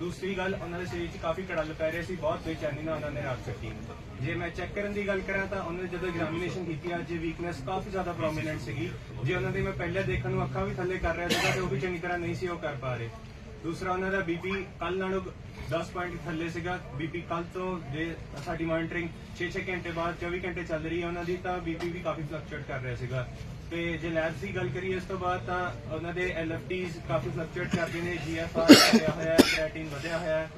ਦੂਸਰੀ ਗੱਲ, ਉਹਨਾਂ ਦੇ ਸਰੀਰ 'ਚ ਕਾਫੀ ਕੜਲ ਪੈ ਰਹੇ ਸੀ, ਬਹੁਤ ਬੇਚੈਨੀ ਨਾਲ ਉਹਨਾਂ ਨੇ ਰਾਤ ਕੱਟੀ। ਜੇ ਮੈਂ ਚੈੱਕ ਕਰਨ ਦੀ ਗੱਲ ਕਰਾਂ ਤਾਂ ਉਹਨਾਂ ਨੇ ਜਦੋਂ ਐਗਜ਼ਾਮੀਨੇਸ਼ਨ ਕੀਤੀ, ਅੱਜ ਵੀਕਨੈਸ ਕਾਫੀ ਜ਼ਿਆਦਾ ਪ੍ਰੋਮਿਨੈਂਟ ਸੀਗੀ। ਜੇ ਉਹਨਾਂ ਦੀ ਮੈਂ ਪਹਿਲਾਂ ਦੇਖਣ ਨੂੰ ਅੱਖਾਂ ਵੀ ਥੱਲੇ ਕਰ ਰਿਹਾ ਸੀਗਾ ਤੇ ਉਹ ਵੀ ਚੰਗੀ ਤਰ੍ਹਾਂ ਨਹੀਂ ਸੀ ਉਹ ਕਰ ਪਾ ਰਹੇ। ਦੂਸਰਾ, ਉਹਨਾਂ ਦਾ ਬੀਪੀ ਕੱਲ ਨਾਲੋਂ 10 ਪੁਆਇੰਟ ਥੱਲੇ ਸੀਗਾ। ਬੀਪੀ ਕੱਲ ਤੋਂ ਜੇ ਸਾਡੀ ਮੋਨਿਟਰਿੰਗ 6-6 ਘੰਟੇ ਬਾਅਦ 24 ਘੰਟੇ ਚੱਲ ਰਹੀ ਹੈ ਉਹਨਾਂ ਦੀ, ਤਾਂ ਬੀਪੀ ਵੀ ਕਾਫੀ ਫਲਕਚੁਏਟ ਕਰ ਰਿਹਾ ਸੀਗਾ। ਤੇ ਜੇ ਲੈਬਸ ਦੀ ਗੱਲ ਕਰੀਏ ਇਸ ਤੋਂ ਬਾਅਦ ਤਾਂ ਉਹਨਾਂ ਦੇ ਐਲਐਫਟੀਜ਼ ਕਾਫੀ ਫਲਕਚੁਏਟ ਕਰਦੇ ਨੇ ਜੀਐਫਆਰ ਵਧਿਆ ਹੋਇਆ ਹੈ ਕ੍ਰੀਏਟਿਨ ਵਧਿਆ ਹੋਇਆ ਹੈ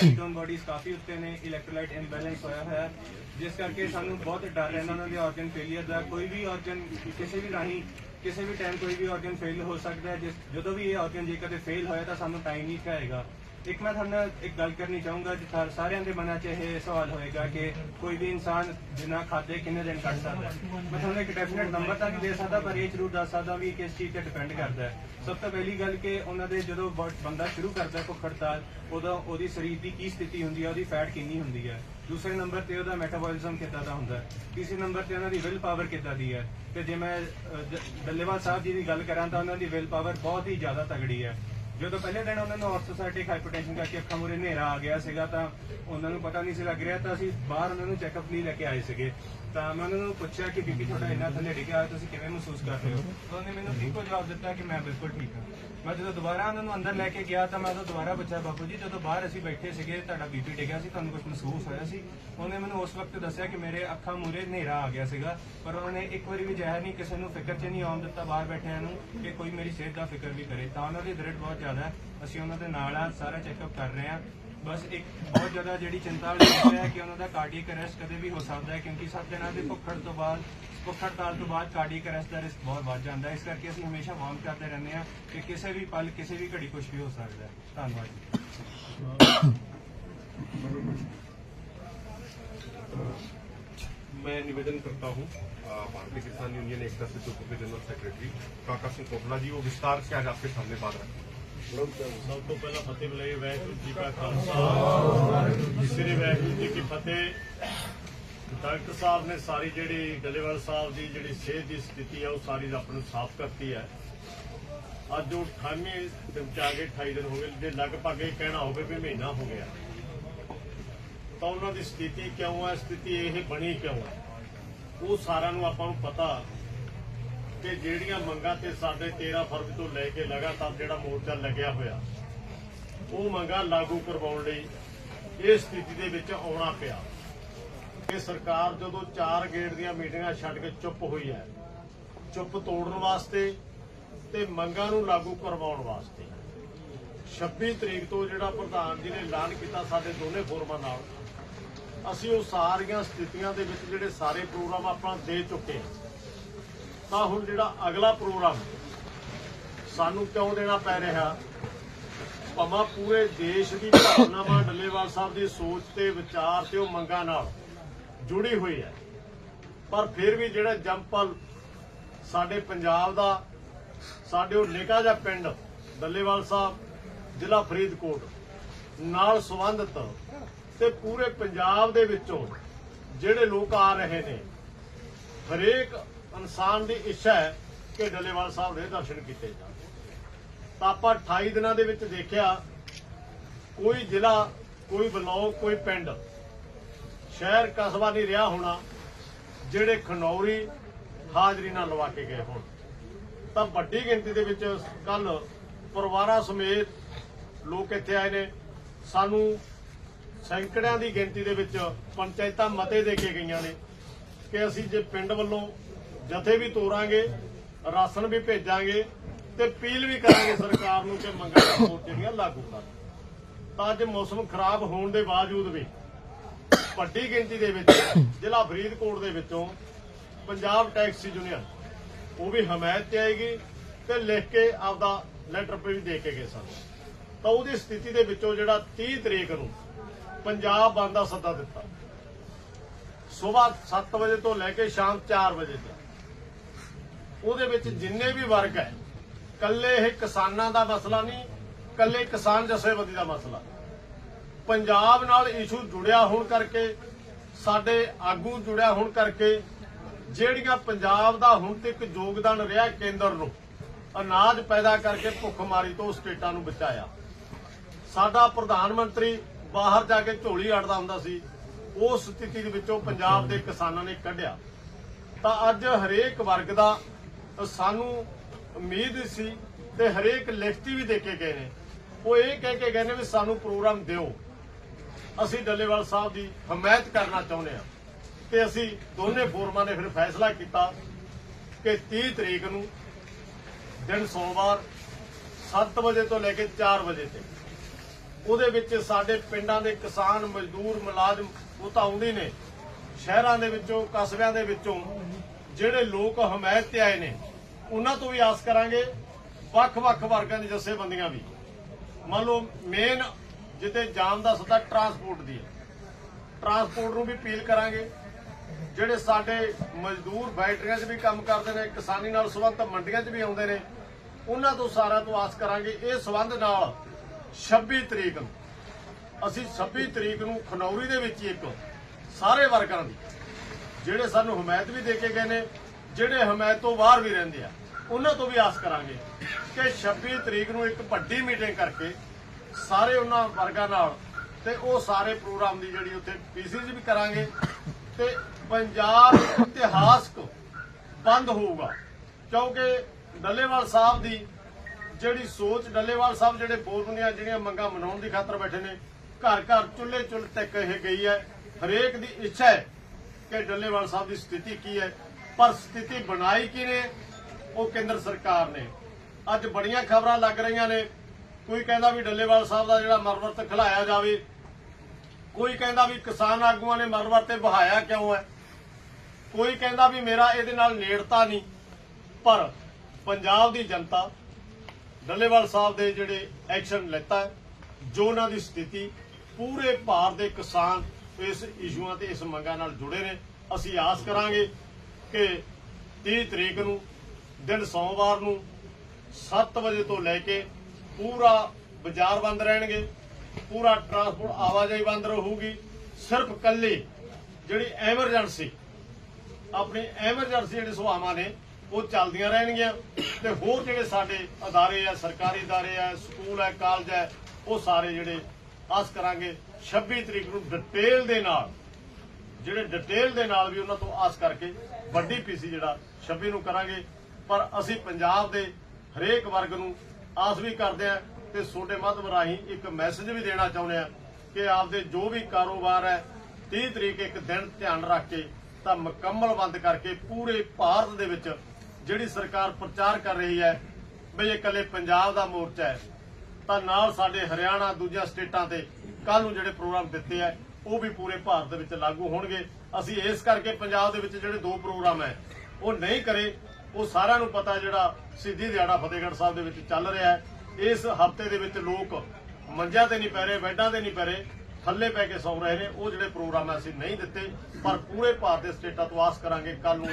ਕੀਟੋਨ ਬਾਡੀਜ਼ ਕਾਫੀ ਉੱਤੇ ਨੇ ਇਲੈਕਟ੍ਰੋਲਾਈਟ ਇੰਬੈਲੈਂਸ ਹੋਇਆ ਹੋਇਆ ਹੈ। ਜਿਸ ਕਰਕੇ ਸਾਨੂੰ ਬਹੁਤ ਡਰ ਰਹਿੰਦਾ ਉਹਨਾਂ ਦੇ ਆਰਗਨ ਫੇਲਿਅਰ ਦਾ ਕੋਈ ਵੀ ਆਰਗਨ ਕਿਸੇ ਵੀ ਰਾਹੀਂ ਕਿਸੇ ਵੀ ਟਾਈਮ ਕੋਈ ਵੀ ਆਰਗਨ ਫੇਲ ਹੋ ਸਕਦਾ ਹੈ ਜਿਸ- ਜਦੋਂ ਵੀ ਇਹ ਆਰਗਨ ਜੇ ਕਦੇ ਫੇਲ ਹੋਇਆ ਤਾਂ ਸਾਨੂੰ ਟਾਈਮ ਨਹੀਂ ਚਾਹੇਗਾ ਇੱਕ ਮੈਂ ਤੁਹਾਨੂੰ ਇੱਕ ਗੱਲ ਕਰਨੀ ਚਾਹੂੰਗਾ ਜਿੱਥੇ ਸਾਰਿਆਂ ਦੇ ਮਨਾਂ 'ਚ ਇਹ ਸਵਾਲ ਹੋਏਗਾ ਕਿ ਕੋਈ ਵੀ ਇਨਸਾਨ ਬਿਨਾਂ ਖਾਦੇ ਕਿੰਨੇ ਦਿਨ ਕੱਢ ਸਕਦਾ ਮੈਂ ਤੁਹਾਨੂੰ ਇੱਕ ਡੈਫੀਨਿਟ ਨੰਬਰ ਤਾਂ ਨਹੀਂ ਦੇ ਸਕਦਾ ਪਰ ਇਹ ਜ਼ਰੂਰ ਦੱਸ ਸਕਦਾ ਵੀ ਕਿਸ ਚੀਜ਼ ਤੇ ਡਿਪੈਂਡ ਕਰਦਾ ਹੈ। ਸਭ ਤੋਂ ਪਹਿਲੀ ਗੱਲ ਕਿ ਉਹਨਾਂ ਦੇ ਜਦੋਂ ਬੰਦਾ ਸ਼ੁਰੂ ਕਰਦਾ ਭੁੱਖ ਹੜਤਾਲ ਉਦੋਂ ਉਹਦੀ ਸਰੀਰ ਦੀ ਕੀ ਸਥਿਤੀ ਹੁੰਦੀ ਹੈ ਉਹਦੀ ਫੈਟ ਕਿੰਨੀ ਹੁੰਦੀ ਹੈ। ਦੂਸਰੇ ਨੰਬਰ ਤੇ ਉਹਦਾ ਮੈਟਾਬੋਲਿਜ਼ਮ ਕਿੱਦਾਂ ਦਾ ਹੁੰਦਾ ਹੈ। ਤੀਸਰੇ ਨੰਬਰ ਤੇ ਉਹਨਾਂ ਦੀ ਵਿਲ ਪਾਵਰ ਕਿੱਦਾਂ ਦੀ ਹੈ। ਤੇ ਜੇ ਮੈਂ ਅਹ, ਡੱਲੇਵਾਲ ਸਾਹਿਬ ਜੀ ਦੀ ਗੱਲ ਕਰਾਂ ਤਾਂ ਉਹਨਾਂ ਦੀ ਵਿਲ ਪਾਵਰ ਬਹੁਤ ਹੀ ਜ਼ਿਆਦਾ ਤਗੜੀ ਹੈ। ਜਦੋਂ ਪਹਿਲੇ ਦਿਨ ਉਹਨਾਂ ਨੂੰ ਆਰਥੋਸਾਈਟਿਕ ਹਾਈਪਰਟੈਂਸ਼ਨ ਕਰਕੇ ਅੱਖਾਂ ਮੂਰੇ ਹਨੇਰਾ ਆ ਗਿਆ ਸੀਗਾ ਤਾਂ ਉਹਨਾਂ ਨੂੰ ਪਤਾ ਨਹੀਂ ਸੀ ਲੱਗ ਰਿਹਾ, ਤਾਂ ਅਸੀਂ ਬਾਹਰ ਉਹਨਾਂ ਨੂੰ ਚੈੱਕਅਪ ਲਈ ਲੈ ਕੇ ਆਏ ਸੀਗੇ। ਤਾਂ ਮੈਂ ਉਹਨਾਂ ਨੂੰ ਪੁੱਛਿਆ ਕਿ ਬੀਬੀ ਤੁਹਾਡਾ ਇੰਨਾ ਥੱਲੇ ਡਿੱਗਿਆ ਹੋਇਆ, ਤੁਸੀਂ ਕਿਵੇਂ ਮਹਿਸੂਸ ਕਰ ਰਹੇ ਹੋ? ਤਾਂ ਉਹਨੇ ਮੈਨੂੰ ਇੱਕੋ ਜਵਾਬ ਦਿੱਤਾ ਕਿ ਮੈਂ ਬਿਲਕੁਲ ਠੀਕ ਹਾਂ। ਮੈਂ ਜਦੋਂ ਦੁਬਾਰਾ ਉਹਨਾਂ ਨੂੰ ਅੰਦਰ ਲੈ ਕੇ ਗਿਆ ਤਾਂ ਮੈਂ ਉਦੋਂ ਦੁਬਾਰਾ ਪੁੱਛਿਆ, ਬਾਪੂ ਜੀ, ਜਦੋਂ ਬਾਹਰ ਅਸੀਂ ਬੈਠੇ ਸੀਗੇ, ਤੁਹਾਡਾ ਬੀਪੀ ਡਿੱਗਿਆ ਸੀ, ਤੁਹਾਨੂੰ ਕੁਝ ਮਹਿਸੂਸ ਹੋਇਆ ਸੀ? ਉਹਨੇ ਮੈਨੂੰ ਉਸ ਵਕਤ ਦੱਸਿਆ ਕਿ ਮੇਰੇ ਅੱਖਾਂ ਮੂਰੇ ਹਨੇਰਾ ਆ ਗਿਆ ਸੀਗਾ, ਪਰ ਉਹਨਾਂ ਨੇ ਇੱਕ ਵਾਰੀ ਵੀ ਜ਼ਹਿਰ ਨਹੀਂ, ਕਿਸੇ ਨੂੰ ਫਿਕਰ 'ਚ ਨਹੀਂ ਆਉਣ ਦਿੱਤਾ ਬਾਹਰ ਬੈਠਿਆਂ ਨੂੰ ਕਿ ਕੋਈ ਮੇਰੀ ਸਿਹਤ ਦਾ ਫਿਕਰ ਵੀ ਕਰੇ। ਤਾਂ ਉਹਨਾਂ ਦੀ ਦਰਦ ਬਹੁਤ ਜ਼ਿਆਦਾ ਹੈ ਅਸੀਂ ਉਹਨਾਂ ਦੇ ਨਾਲ ਆ ਸਾਰਾ ਚੈੱਕਅਪ ਕਰ ਰਹੇ ਹਾਂ ਬਸ ਇੱਕ ਬਹੁਤ ਜ਼ਿਆਦਾ ਜਿਹੜੀ ਚਿੰਤਾ ਵਾਲੀ ਗੱਲ ਹੈ ਕਿ ਉਹਨਾਂ ਦਾ ਕਾਰਡੀਅਕ ਅਰੈਸਟ ਕਦੇ ਵੀ ਹੋ ਸਕਦਾ ਹੈ ਕਿਉਂਕਿ ਸੱਤ ਦਿਨਾਂ ਦੇ ਭੁੱਖੜ ਤੋਂ ਬਾਅਦ ਭੁੱਖ ਹੜਤਾਲ ਤੋਂ ਬਾਅਦ ਕਾਰਡੀਅਕ ਅਰੈਸਟ ਦਾ ਰਿਸਕ ਬਹੁਤ ਵੱਧ ਜਾਂਦਾ ਹੈ ਇਸ ਕਰਕੇ ਅਸੀਂ ਹਮੇਸ਼ਾ ਵਾਰਨ ਕਰਦੇ ਰਹਿੰਦੇ ਹਾਂ ਕਿ ਕਿਸੇ ਵੀ ਪਲ ਕਿਸੇ ਵੀ ਘੜੀ ਕੁਝ ਵੀ ਹੋ ਸਕਦਾ ਹੈ ਧੰਨਵਾਦ ਜੀ मैं निवेदन करता हूँ अ, भारतीय किसान यूनियन एकता से चुप के जनरल सेक्रेटरी काका सिंह कोटला जी वो विस्तार से आज आपके सामने बात रखें ਸਭ ਤੋਂ ਪਹਿਲਾਂ ਫਤਿਹ ਬੁਲਾਈ ਵਾਹਿਗੁਰੂ ਜੀ ਕਾ ਖਾਲਸਾ। ਸ੍ਰੀ ਵਾਹਿਗੁਰੂ ਜੀ ਕੀ ਫਤਿਹ। ਡਾਕਟਰ ਸਾਹਿਬ ਨੇ ਸਾਰੀ ਜਿਹੜੀ ਡੱਲੇਵਾਲ ਸਾਹਿਬ ਦੀ ਜਿਹੜੀ ਸਿਹਤ ਦੀ ਸਥਿਤੀ ਹੈ ਉਹ ਸਾਰੀ ਆਪ ਨੂੰ ਸਾਫ਼ ਕਰਤੀ ਹੈ। ਅੱਜ ਉਹ 28 ਦਿਨ ਚ ਆ ਗਏ 28 ਦਿਨ ਹੋ ਗਏ, ਜੇ ਲਗਭਗ ਇਹ ਕਹਿਣਾ ਹੋਵੇ ਵੀ ਮਹੀਨਾ ਹੋ ਗਿਆ। ਤਾਂ ਉਹਨਾਂ ਦੀ ਸਥਿਤੀ ਕਿਉਂ ਹੈ? ਸਥਿਤੀ ਇਹ ਬਣੀ ਕਿਉਂ ਹੈ? ਉਹ ਸਾਰਿਆਂ ਨੂੰ ਆਪਾਂ ਨੂੰ ਪਤਾ ਕਿ ਜਿਹੜੀਆਂ ਮੰਗਾਂ ਤੇ ਸਾਡੇ 13 ਫਰਵਰੀ ਤੋਂ ਲੈ ਕੇ ਲਗਾਤਾਰ ਜਿਹੜਾ ਮੋਰਚਾ ਲੱਗਿਆ ਹੋਇਆ, ਉਹ ਮੰਗਾਂ ਲਾਗੂ ਕਰਵਾਉਣ ਲਈ ਇਹ ਸਥਿਤੀ ਦੇ ਵਿੱਚ ਆਉਣਾ ਪਿਆ। ਕਿ ਸਰਕਾਰ ਜਦੋਂ ਚਾਰ ਗੇੜ ਦੀਆਂ ਮੀਟਿੰਗਾਂ ਛੱਡ ਕੇ ਚੁੱਪ ਹੋਈ ਹੈ, ਚੁੱਪ ਤੋੜਨ ਵਾਸਤੇ ਤੇ ਮੰਗਾਂ ਨੂੰ ਲਾਗੂ ਕਰਵਾਉਣ ਵਾਸਤੇ 26 ਤਰੀਕ ਤੋਂ ਜਿਹੜਾ ਪ੍ਰਧਾਨ ਜੀ ਨੇ ਐਲਾਨ ਕੀਤਾ ਸਾਡੇ ਦੋਨੇ ਫੋਰਮਾਂ ਨਾਲ, ਅਸੀਂ ਉਹ ਸਾਰੀਆਂ ਸਥਿਤੀਆਂ ਦੇ ਵਿੱਚ ਜਿਹੜੇ ਸਾਰੇ ਪ੍ਰੋਗਰਾਮ ਆਪਾਂ ਦੇ ਚੁੱਕੇ ਹਾਂ। ਤਾਂ ਹੁਣ ਜਿਹੜਾ ਅਗਲਾ ਪ੍ਰੋਗਰਾਮ ਸਾਨੂੰ ਕਿਉਂ ਦੇਣਾ ਪੈ ਰਿਹਾ? ਭਾਵੇਂ ਪੂਰੇ ਦੇਸ਼ ਦੀ ਭਾਵਨਾਵਾਂ ਡੱਲੇਵਾਲ ਸਾਹਿਬ ਦੀ ਸੋਚ ਤੇ ਵਿਚਾਰ ਤੇ ਉਹ ਮੰਗਾਂ ਨਾਲ ਜੁੜੀ ਹੋਈ ਹੈ। ਪਰ ਫਿਰ ਵੀ ਜਿਹੜਾ ਜੰਪਲ ਸਾਡੇ ਪੰਜਾਬ ਦਾ, ਸਾਡੇ ਉਹ ਨਿੱਕਾ ਜਿਹਾ ਪਿੰਡ ਡੱਲੇਵਾਲ ਸਾਹਿਬ, ਜ਼ਿਲ੍ਹਾ ਫਰੀਦਕੋਟ ਨਾਲ ਸੰਬੰਧਿਤ ਤੇ ਪੂਰੇ ਪੰਜਾਬ ਦੇ ਵਿੱਚੋਂ ਜਿਹੜੇ ਲੋਕ ਆ ਰਹੇ ਨੇ, ਹਰੇਕ ਇਨਸਾਨ ਦੀ ਇੱਛਾ ਹੈ ਕਿ ਡੱਲੇਵਾਲ ਸਾਹਿਬ ਦੇ ਦਰਸ਼ਨ ਕੀਤੇ ਜਾਣ। ਤਾਂ ਆਪਾਂ 28 ਦਿਨਾਂ ਦੇ ਵਿੱਚ ਦੇਖਿਆ, ਕੋਈ ਜ਼ਿਲ੍ਹਾ, ਕੋਈ ਬਲਾਕ, ਕੋਈ ਪਿੰਡ, ਸ਼ਹਿਰ ਕਸਬਾ ਨਹੀਂ ਰਿਹਾ ਹੋਣਾ, ਜਿਹੜੇ ਖਨੌਰੀ ਹਾਜ਼ਰੀ ਨਾਲ ਲਵਾ ਕੇ ਗਏ ਹੋਣ। ਤਾਂ ਵੱਡੀ ਗਿਣਤੀ ਦੇ ਵਿੱਚ ਕੱਲ ਪਰਿਵਾਰਾਂ ਸਮੇਤ ਲੋਕ ਇੱਥੇ ਆਏ ਨੇ। ਸਾਨੂੰ ਸੈਂਕੜਿਆਂ ਦੀ ਗਿਣਤੀ ਦੇ ਵਿੱਚ ਪੰਚਾਇਤਾਂ ਮਤੇ ਦੇ ਕੇ ਗਈਆਂ ਨੇ ਕਿ ਅਸੀਂ ਜੇ ਪਿੰਡ ਵੱਲੋਂ ਜਥੇ ਵੀ ਤੋਰਾਂਗੇ, ਰਾਸ਼ਨ ਵੀ ਭੇਜਾਂਗੇ ਤੇ ਅਪੀਲ ਵੀ ਕਰਾਂਗੇ ਸਰਕਾਰ ਨੂੰ ਕਿ ਮੰਗਾਂ ਹੋਰ ਜਿਹੜੀਆਂ ਲਾਗੂ ਕਰ ਤਾਂ ਅੱਜ ਮੌਸਮ ਖਰਾਬ ਹੋਣ ਦੇ ਬਾਵਜੂਦ ਵੀ ਵੱਡੀ ਗਿਣਤੀ ਦੇ ਵਿੱਚ ਜ਼ਿਲ੍ਹਾ ਫਰੀਦਕੋਟ ਦੇ ਵਿੱਚੋਂ ਪੰਜਾਬ ਟੈਕਸੀ ਯੂਨੀਅਨ, ਉਹ ਵੀ ਹਮਾਇਤ ਤੇ ਆਏਗੀ ਤੇ ਲਿਖ ਕੇ ਆਪਦਾ ਲੈਟਰ ਵੀ ਦੇ ਕੇ ਗਏ ਸਨ। ਤਾਂ ਉਹਦੀ ਸਥਿਤੀ ਦੇ ਵਿੱਚੋਂ ਜਿਹੜਾ 30 ਤਰੀਕ ਨੂੰ ਪੰਜਾਬ ਬੰਦ ਦਾ ਸੱਦਾ ਦਿੱਤਾ। ਸਵੇਰ 7 ਵਜੇ ਤੋਂ ਲੈ ਕੇ ਸ਼ਾਮ 4 ਵਜੇ ਤੱਕ। ਉਹਦੇ ਵਿੱਚ ਜਿੰਨੇ ਵੀ ਵਰਗ ਹੈ ਕੱਲੇ ਇਹ ਕਿਸਾਨਾਂ ਦਾ ਮਸਲਾ ਨਹੀਂ ਕੱਲੇ ਕਿਸਾਨ ਜਥੇਬੰਦੀ ਦਾ ਮਸਲਾ। ਪੰਜਾਬ ਨਾਲ ਇਸ਼ੂ ਜੁੜਿਆ ਹੋਣ ਕਰਕੇ, ਸਾਡੇ ਆਗੂ ਜੁੜਿਆ ਹੋਣ ਕਰਕੇ, ਜਿਹੜੀਆਂ ਪੰਜਾਬ ਦਾ ਹੁਣ ਤੱਕ ਯੋਗਦਾਨ ਰਿਹਾ ਕੇਂਦਰ ਨੂੰ, ਅਨਾਜ ਪੈਦਾ ਕਰਕੇ ਭੁੱਖਮਾਰੀ ਤੋਂ ਸਟੇਟਾਂ ਨੂੰ ਬਚਾਇਆ। ਸਾਡਾ ਪ੍ਰਧਾਨ ਮੰਤਰੀ ਬਾਹਰ ਜਾ ਕੇ ਝੋਲੀ ਅੜਦਾ ਹੁੰਦਾ ਸੀ, ਉਸ ਸਥਿਤੀ ਦੇ ਵਿੱਚੋਂ ਪੰਜਾਬ ਦੇ ਕਿਸਾਨਾਂ ਨੇ ਕੱਢਿਆ। ਤਾਂ ਅੱਜ ਹਰੇਕ ਵਰਗ ਦਾ ਸਾਨੂੰ ਉਮੀਦ ਸੀ ਤੇ ਹਰੇਕ ਲਿਖਤੀ ਵੀ ਦੇ ਕੇ ਗਏ ਨੇ। ਉਹ ਇਹ ਕਹਿ ਕੇ ਗਏ ਨੇ ਵੀ ਸਾਨੂੰ ਪ੍ਰੋਗਰਾਮ ਦਿਓ। ਅਸੀਂ ਡੱਲੇਵਾਲ ਸਾਹਿਬ ਦੀ ਹਮਾਇਤ ਕਰਨਾ ਚਾਹੁੰਦੇ ਹਾਂ ਤੇ ਅਸੀਂ ਦੋਨੇ ਫੋਰਮਾਂ ਨੇ ਫਿਰ ਫੈਸਲਾ ਕੀਤਾ ਕਿ 30 ਤਰੀਕ ਨੂੰ ਦਿਨ ਸੋਮਵਾਰ 7 ਵਜੇ ਤੋਂ ਲੈ ਕੇ 4 ਵਜੇ ਤੱਕ ਉਹਦੇ ਵਿੱਚ ਸਾਡੇ ਪਿੰਡਾਂ ਦੇ ਕਿਸਾਨ ਮਜ਼ਦੂਰ ਮੁਲਾਜ਼ਮ ਉਹ ਤਾਂ ਆਉਂਦੇ ਨੇ। ਸ਼ਹਿਰਾਂ ਦੇ ਵਿੱਚੋਂ, ਕਸਬਿਆਂ ਦੇ ਵਿੱਚੋਂ ਜਿਹੜੇ ਲੋਕ ਹਮਾਇਤ ਤੇ ਆਏ ਨੇ, ਉਹਨਾਂ ਤੋਂ ਵੀ ਆਸ ਕਰਾਂਗੇ ਵੱਖ-ਵੱਖ ਵਰਗਾਂ ਦੀ ਜਥੇਬੰਦੀਆਂ ਵੀ। ਮੰਨ ਲਓ ਮੇਨ ਜਿੱਤੇ ਜਾਮ ਦਾ ਸੱਦਾ ਟਰਾਂਸਪੋਰਟ ਦੀ ਹੈ। ਟਰਾਂਸਪੋਰਟ ਨੂੰ ਵੀ ਅਪੀਲ ਕਰਾਂਗੇ। ਜਿਹੜੇ ਸਾਡੇ ਮਜ਼ਦੂਰ ਫੈਕਟਰੀਆਂ 'ਚ ਵੀ ਕੰਮ ਕਰਦੇ ਨੇ, ਕਿਸਾਨੀ ਨਾਲ ਸੰਬੰਧਤ ਮੰਡੀਆਂ 'ਚ ਵੀ ਆਉਂਦੇ ਨੇ, ਉਹਨਾਂ ਤੋਂ ਸਾਰਿਆਂ ਤੋਂ ਆਸ ਕਰਾਂਗੇ, ਇਹ ਸੰਬੰਧ ਨਾਲ 26 ਤਰੀਕ ਨੂੰ, ਅਸੀਂ 26 ਤਰੀਕ ਨੂੰ ਖਨੌਰੀ ਦੇ ਵਿੱਚ ਹੀ ਇੱਕ, ਸਾਰੇ ਵਰਕਰਾਂ ਦੀ। ਜਿਹੜੇ ਸਾਨੂੰ ਹਮਾਇਤ ਵੀ ਦੇ ਕੇ ਗਏ ਨੇ, ਜਿਹੜੇ ਹਮਾਇਤ ਤੋਂ ਬਾਹਰ ਵੀ ਰਹਿੰਦੇ ਆ, ਉਹਨਾਂ ਤੋਂ ਵੀ ਆਸ ਕਰਾਂਗੇ ਕਿ 26 ਤਰੀਕ ਨੂੰ ਇੱਕ ਵੱਡੀ ਮੀਟਿੰਗ ਕਰਕੇ ਸਾਰੇ ਉਹਨਾਂ ਵਰਗਾਂ ਨਾਲ ਤੇ ਉਹ ਸਾਰੇ ਪ੍ਰੋਗਰਾਮ ਦੀ ਜਿਹੜੀ ਉੱਥੇ ਪੀਸੀਜੀ ਵੀ ਕਰਾਂਗੇ ਤੇ ਪੰਜਾਬ ਇਤਿਹਾਸਕ ਬੰਦ ਹੋਊਗਾ। ਕਿਉਂਕਿ ਡੱਲੇਵਾਲ ਸਾਹਿਬ ਦੀ ਜਿਹੜੀ ਸੋਚ, ਡੱਲੇਵਾਲ ਸਾਹਿਬ ਜਿਹੜੇ ਬੋਲਣ ਦੀਆਂ ਜਿਹੜੀਆਂ ਮੰਗਾਂ ਮਨਾਉਣ ਦੀ ਖਾਤਰ ਬੈਠੇ ਨੇ ਘਰ ਘਰ ਚੁੱਲ੍ਹੇ ਚੁੱਲ੍ਹ ਤੱਕ ਇਹ ਗਈ ਹੈ, ਹਰੇਕ ਦੀ ਇੱਛਾ ਹੈ ਕਿ ਡੱਲੇਵਾਲ ਸਾਹਿਬ ਦੀ ਸਥਿਤੀ ਕੀ ਹੈ? ਪਰ ਸਥਿਤੀ ਬਣਾਈ ਕਿਨੇ ਉਹ ਕੇਂਦਰ ਸਰਕਾਰ ਨੇ। ਅੱਜ ਬੜੀਆਂ ਖਬਰਾਂ ਲੱਗ ਰਹੀਆਂ ਨੇ। ਕੋਈ ਕਹਿੰਦਾ ਵੀ ਡੱਲੇਵਾਲ ਸਾਹਿਬ ਦਾ ਜਿਹੜਾ ਮਰਵਰਤ ਖਿਲਾਇਆ ਜਾਵੇ, ਕੋਈ ਕਹਿੰਦਾ ਵੀ ਕਿਸਾਨ ਆਗੂਆਂ ਨੇ ਮਰਵਰ ਤੇ ਬਹਾਇਆ ਕਿਉਂ ਹੈ? ਕੋਈ ਕਹਿੰਦਾ ਵੀ ਮੇਰਾ ਇਹਦੇ ਨਾਲ ਨੇੜਤਾ ਨਹੀਂ। ਪਰ ਪੰਜਾਬ ਦੀ ਜਨਤਾ ਡੱਲੇਵਾਲ ਸਾਹਿਬ ਦੇ ਜਿਹੜੇ ਐਕਸ਼ਨ ਲੈਤਾ ਜੋ ਉਹਨਾਂ ਦੀ ਸਥਿਤੀ ਪੂਰੇ ਭਾਰਤ ਦੇ ਕਿਸਾਨ ਇਸ ਇਸ਼ੂਆਂ ਤੇ ਇਸ ਮੰਗਾਂ ਨਾਲ ਜੁੜੇ ਨੇ। ਅਸੀਂ ਆਸ ਕਰਾਂਗੇ ਕਿ 30 ਤਰੀਕ ਨੂੰ, ਦਿਨ ਸੋਮਵਾਰ ਨੂੰ 7 ਵਜੇ ਤੋਂ ਲੈ ਕੇ ਪੂਰਾ ਬਾਜ਼ਾਰ ਬੰਦ ਰਹਿਣਗੇ। ਪੂਰਾ ਟਰਾਂਸਪੋਰਟ ਆਵਾਜਾਈ ਬੰਦ ਰਹੂਗੀ। ਸਿਰਫ ਕੱਲੀ ਜਿਹੜੀ ਐਮਰਜੈਂਸੀ, ਆਪਣੀ ਐਮਰਜੈਂਸੀ ਜਿਹੜੇ ਸੇਵਾਵਾਂ ਨੇ, ਉਹ ਚੱਲਦੀਆਂ ਰਹਿਣਗੀਆਂ। ਤੇ ਹੋਰ ਜਿਹੜੇ ਸਾਡੇ ਅਦਾਰੇ ਆ, ਸਰਕਾਰੀ ਅਦਾਰੇ ਆ, ਸਕੂਲ ਹੈ ਕਾਲਜ ਹੈ ਉਹ ਸਾਰੇ ਜਿਹੜੇ ਆਸ ਕਰਾਂਗੇ 26 ਤਰੀਕ ਨੂੰ ਡਿਟੇਲ ਦੇ ਨਾਲ। ਜਿਹੜੇ ਡਿਟੇਲ ਦੇ ਨਾਲ ਵੀ ਉਹਨਾਂ ਤੋਂ ਆਸ ਕਰਕੇ ਵੱਡੀ ਪੀਸੀ ਜਿਹੜਾ 26 ਨੂੰ ਕਰਾਂਗੇ। ਪਰ ਅਸੀਂ ਪੰਜਾਬ ਦੇ ਹਰੇਕ ਵਰਗ ਨੂੰ ਆਸ ਵੀ ਕਰਦੇ ਆ ਤੇ ਛੋਟੇ ਮਾਧਵ ਰਾਹੀਂ ਇੱਕ ਮੈਸੇਜ ਵੀ ਦੇਣਾ ਚਾਹੁੰਦੇ ਆ ਕਿ ਆਪਦੇ ਜੋ ਵੀ ਕਾਰੋਬਾਰ ਹੈ 30 ਤਰੀਕ ਇੱਕ ਦਿਨ ਧਿਆਨ ਰੱਖ ਕੇ ਤਾਂ ਮੁਕੰਮਲ ਬੰਦ ਕਰਕੇ ਪੂਰੇ ਭਾਰਤ ਦੇ ਵਿੱਚ ਜਿਹੜੀ ਸਰਕਾਰ ਪ੍ਰਚਾਰ ਕਰ ਰਹੀ ਹੈ ਵੀ ਇਹ ਇਕੱਲੇ ਪੰਜਾਬ ਦਾ ਮੋਰਚਾ ਹੈ ਤਾਂ ਨਾਲ ਸਾਡੇ ਹਰਿਆਣਾ ਦੂਜੀਆਂ ਸਟੇਟਾਂ ਤੇ ਕੱਲ ਨੂੰ ਜਿਹੜੇ ਪ੍ਰੋਗਰਾਮ ਦਿੱਤੇ ਆ, ਉਹ ਵੀ ਪੂਰੇ ਭਾਰਤ ਦੇ ਵਿੱਚ ਲਾਗੂ ਹੋਣਗੇ। ਅਸੀਂ ਇਸ ਕਰਕੇ ਪੰਜਾਬ ਦੇ ਵਿੱਚ ਜਿਹੜੇ ਦੋ ਪ੍ਰੋਗਰਾਮ ਹੈ, ਉਹ ਨਹੀਂ ਕਰੇ। ਉਹ ਸਾਰਿਆਂ ਨੂੰ ਪਤਾ ਜਿਹੜਾ ਸਿੱਧੀ ਦਿਹਾੜਾ ਫਤਿਹਗੜ੍ਹ ਸਾਹਿਬ ਦੇ ਵਿੱਚ ਚੱਲ ਰਿਹਾ ਹੈ। ਇਸ ਹਫ਼ਤੇ ਦੇ ਵਿੱਚ ਲੋਕ ਮੰਜਿਆਂ ਤੇ ਨਹੀਂ ਪੈ ਰਹੇ, ਬੈੱਡਾਂ ਤੇ ਨਹੀਂ ਪੈ ਰਹੇ, ਥੱਲੇ ਪੈ ਕੇ ਸੌਂ ਰਹੇ ਨੇ। ਉਹ ਜਿਹੜੇ ਪ੍ਰੋਗਰਾਮ ਹੈ, ਅਸੀਂ ਨਹੀਂ ਦਿੱਤੇ। ਪਰ ਪੂਰੇ ਭਾਰਤ ਦੇ ਸਟੇਟਾਂ ਤੋਂ ਆਸ ਕਰਾਂਗੇ ਕੱਲ ਨੂੰ